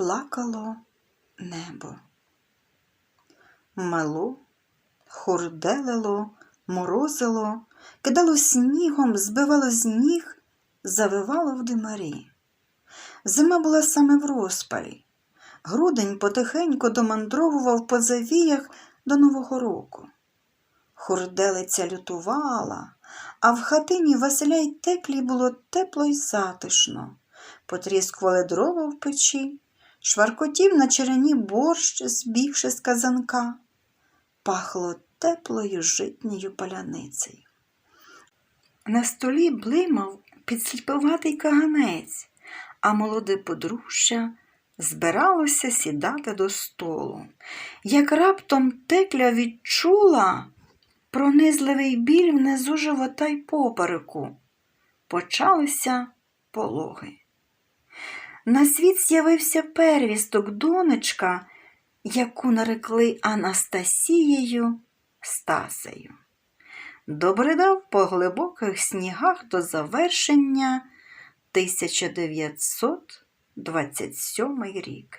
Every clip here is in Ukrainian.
плакало небо. Мело, хурделило, морозило, кидало снігом, збивало з ніг, завивало в димарі. Зима була саме в розпалі. Грудень потихеньку домандровував по завіях до Нового року. Хурделиця лютувала, а в хатині Василя й теклі було тепло й затишно. Потріскували дрова в печі, шваркотів на черені борщ, збігши з казанка. Пахло теплою житньою паляницею. На столі блимав підсліпуватий каганець, а молоде подружжя збиралося сідати до столу. Як раптом текля відчула пронизливий біль внизу живота й попереку. Почалися пологи. На світ з'явився первісток донечка, яку нарекли Анастасією Стасею. Добридав по глибоких снігах до завершення 1927 рік.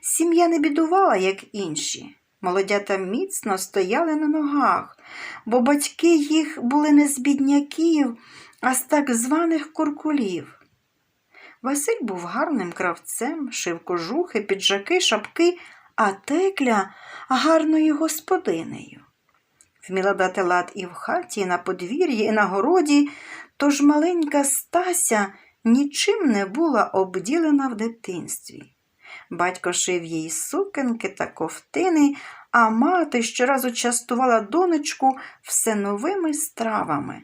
Сім'я не бідувала, як інші. Молодята міцно стояли на ногах, бо батьки їх були не з бідняків, а з так званих куркулів. Василь був гарним кравцем, шив кожухи, піджаки, шапки, а текля гарною господинею. Вміла дати лад і в хаті, і на подвір'ї, і на городі, тож маленька Стася нічим не була обділена в дитинстві. Батько шив їй сукенки та ковтини, а мати щоразу частувала донечку все новими стравами,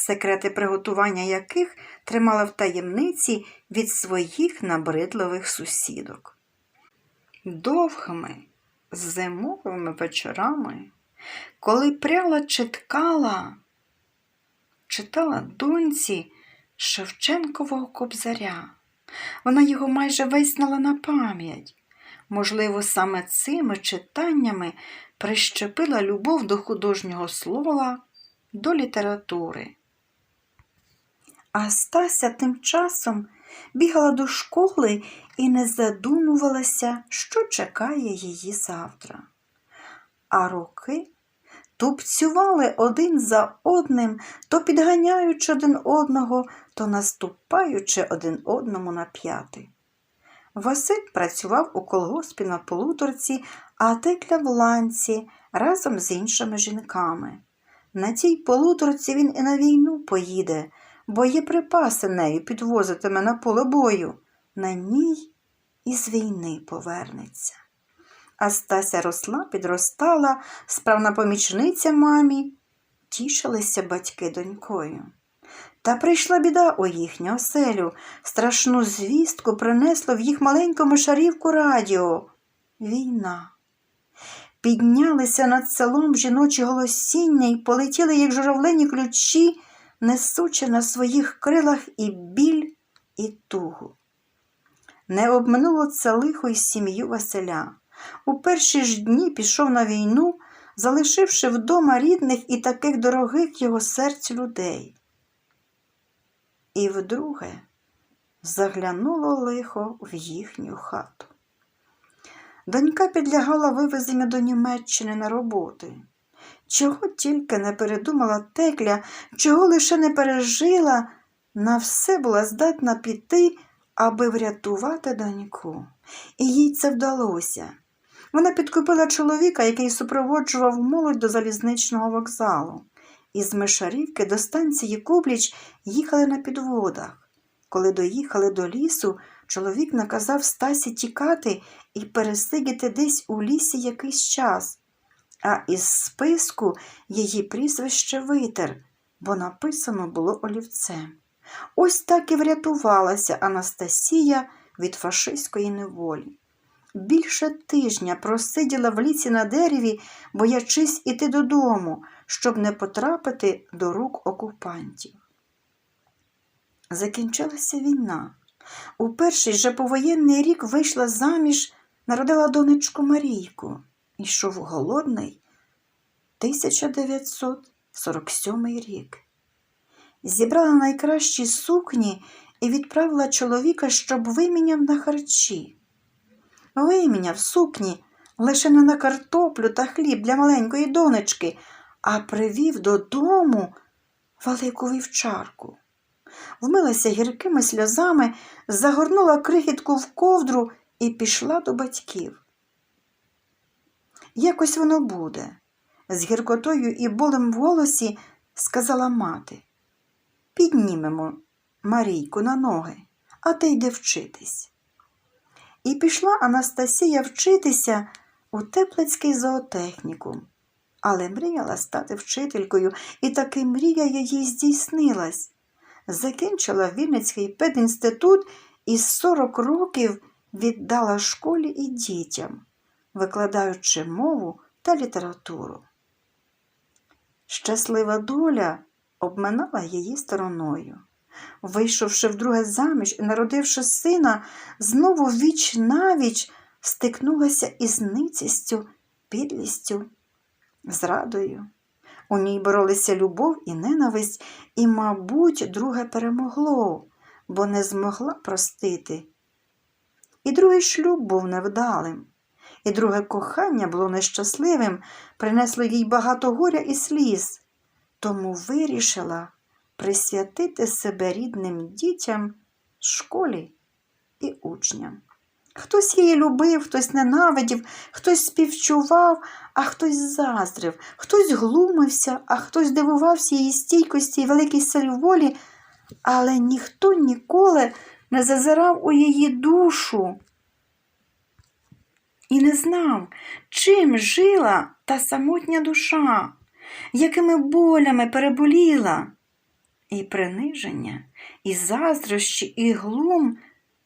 секрети приготування яких тримала в таємниці від своїх набридливих сусідок. Довгими зимовими вечорами, коли пряла чи ткала, читала доньці Шевченкового кобзаря. Вона його майже весь знала на пам'ять. Можливо, саме цими читаннями прищепила любов до художнього слова, до літератури. А Стася тим часом бігала до школи і не задумувалася, що чекає її завтра. А роки тупцювали один за одним, то підганяючи один одного, то наступаючи один одному на п'яти. Василь працював у колгоспі на полуторці, а текля в ланці разом з іншими жінками. На тій полуторці він і на війну поїде, бо є припаси нею підвозитиме на поле бою. На ній і з війни повернеться. А Стася росла, підростала, справна помічниця мамі. Тішилися батьки донькою. Та прийшла біда у їхню оселю. Страшну звістку принесло в їх маленькому шарівку радіо. Війна. Піднялися над селом жіночі голосіння і полетіли, як журавлені ключі, несучи на своїх крилах і біль, і тугу. Не обминуло це лихо й сім'ю Василя. У перші ж дні пішов на війну, залишивши вдома рідних і таких дорогих його серцю людей. І вдруге заглянуло лихо в їхню хату. Донька підлягала вивезенню до Німеччини на роботи. Чого тільки не передумала текля, чого лише не пережила, на все була здатна піти, аби врятувати доньку. І їй це вдалося. Вона підкупила чоловіка, який супроводжував молодь до залізничного вокзалу. Із Мишарівки до станції Кубліч їхали на підводах. Коли доїхали до лісу, чоловік наказав Стасі тікати і пересидіти десь у лісі якийсь час, а із списку її прізвище витер, бо написано було олівцем. Ось так і врятувалася Анастасія від фашистської неволі. Більше тижня просиділа в лісі на дереві, боячись іти додому, щоб не потрапити до рук окупантів. Закінчилася війна. У перший же повоєнний рік вийшла заміж, народила донечку Марійку. Ішов голодний 1947 рік. Зібрала найкращі сукні і відправила чоловіка, щоб виміняв на харчі. виміняв сукні лише не на картоплю та хліб для маленької донечки, а привів додому велику вівчарку. Вмилася гіркими сльозами, загорнула крихітку в ковдру і пішла до батьків. Якось воно буде, з гіркотою і болем в голосі сказала мати. Піднімемо Марійку на ноги, а ти йди вчитись. І пішла Анастасія вчитися у Теплицький зоотехнікум, але мріяла стати вчителькою, і таки мрія її здійснилась. Закінчила Вінницький педінститут і з 40 років віддала школі і дітям, викладаючи мову та літературу. Щаслива доля обминала її стороною. Вийшовши вдруге заміж і народивши сина, знову віч навіч стикнулася із ницістю, підлістю, зрадою. У ній боролися любов і ненависть, і, мабуть, друге перемогло, бо не змогла простити. І другий шлюб був невдалим, і друге кохання було нещасливим, принесло їй багато горя і сліз, тому вирішила присвятити себе рідним дітям, школі і учням. Хтось її любив, хтось ненавидів, хтось співчував, а хтось заздрив, хтось глумився, а хтось дивувався її стійкості і великій силі волі, але ніхто ніколи не зазирав у її душу і не знав, чим жила та самотня душа, якими болями переболіла. І приниження, і заздрощі, і глум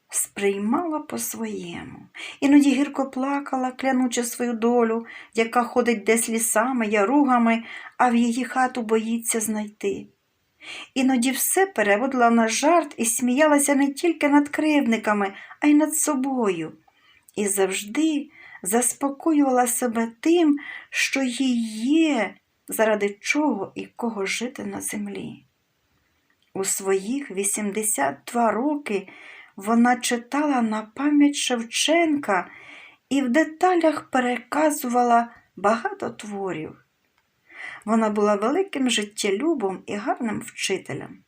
сприймала по-своєму. Іноді гірко плакала, клянучи свою долю, яка ходить десь лісами, яругами, а в її хату боїться знайти. Іноді все переводила на жарт і сміялася не тільки над кривдниками, а й над собою, і завжди заспокоювала себе тим, що їй є, заради чого і кого жити на землі. У своїх 82 роки вона читала на пам'ять Шевченка і в деталях переказувала багато творів. Вона була великим життєлюбом і гарним вчителем.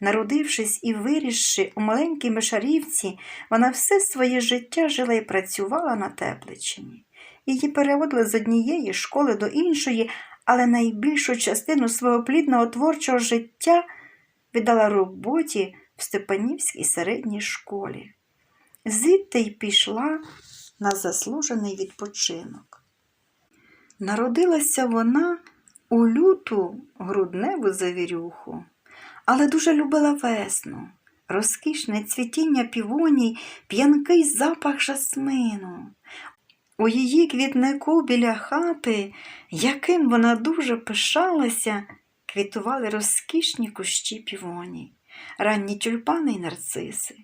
Народившись і вирісши у маленькій Мишарівці, вона все своє життя жила і працювала на Тепличині. Її переводили з однієї школи до іншої, але найбільшу частину свого плідного творчого життя віддала роботі в Степанівській середній школі. Звідти й пішла на заслужений відпочинок. Народилася вона у люту грудневу завірюху, але дуже любила весну, розкішне цвітіння півоній, п'янкий запах жасмину. У її квітнику біля хати, яким вона дуже пишалася, квітували розкішні кущі півоній, ранні тюльпани й нарциси.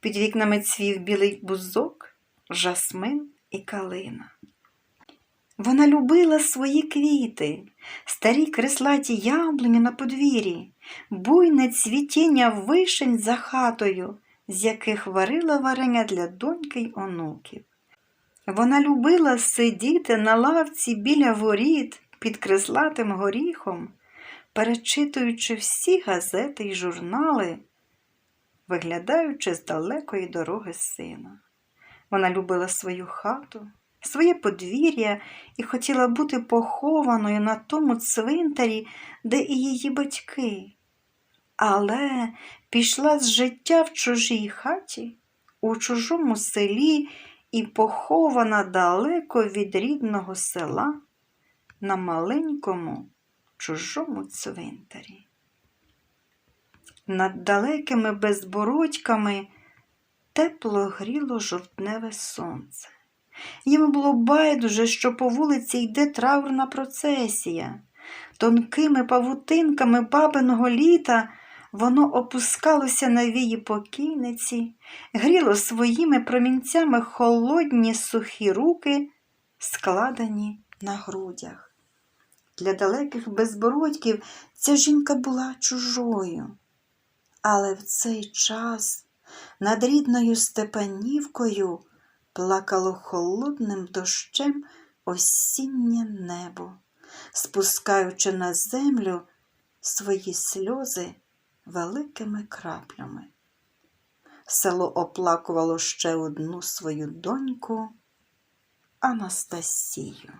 Під вікнами цвів білий бузок, жасмин і калина. Вона любила свої квіти, старі креслаті яблуні на подвір'ї, буйне цвітіння вишень за хатою, з яких варила варення для доньки й онуків. Вона любила сидіти на лавці біля воріт під креслатим горіхом, перечитуючи всі газети й журнали, виглядаючи з далекої дороги сина. Вона любила свою хату, своє подвір'я і хотіла бути похованою на тому цвинтарі, де і її батьки. Але пішла з життя в чужій хаті, у чужому селі і похована далеко від рідного села на маленькому чужому цвинтарі. Над далекими безбородьками тепло гріло жовтневе сонце. Йому було байдуже, що по вулиці йде траурна процесія. Тонкими павутинками бабиного літа воно опускалося на вії покійниці, гріло своїми промінцями холодні сухі руки, складені на грудях. Для далеких безбородьків ця жінка була чужою. Але в цей час над рідною Степанівкою плакало холодним дощем осіннє небо, спускаючи на землю свої сльози великими краплями. Село оплакувало ще одну свою доньку Анастасію.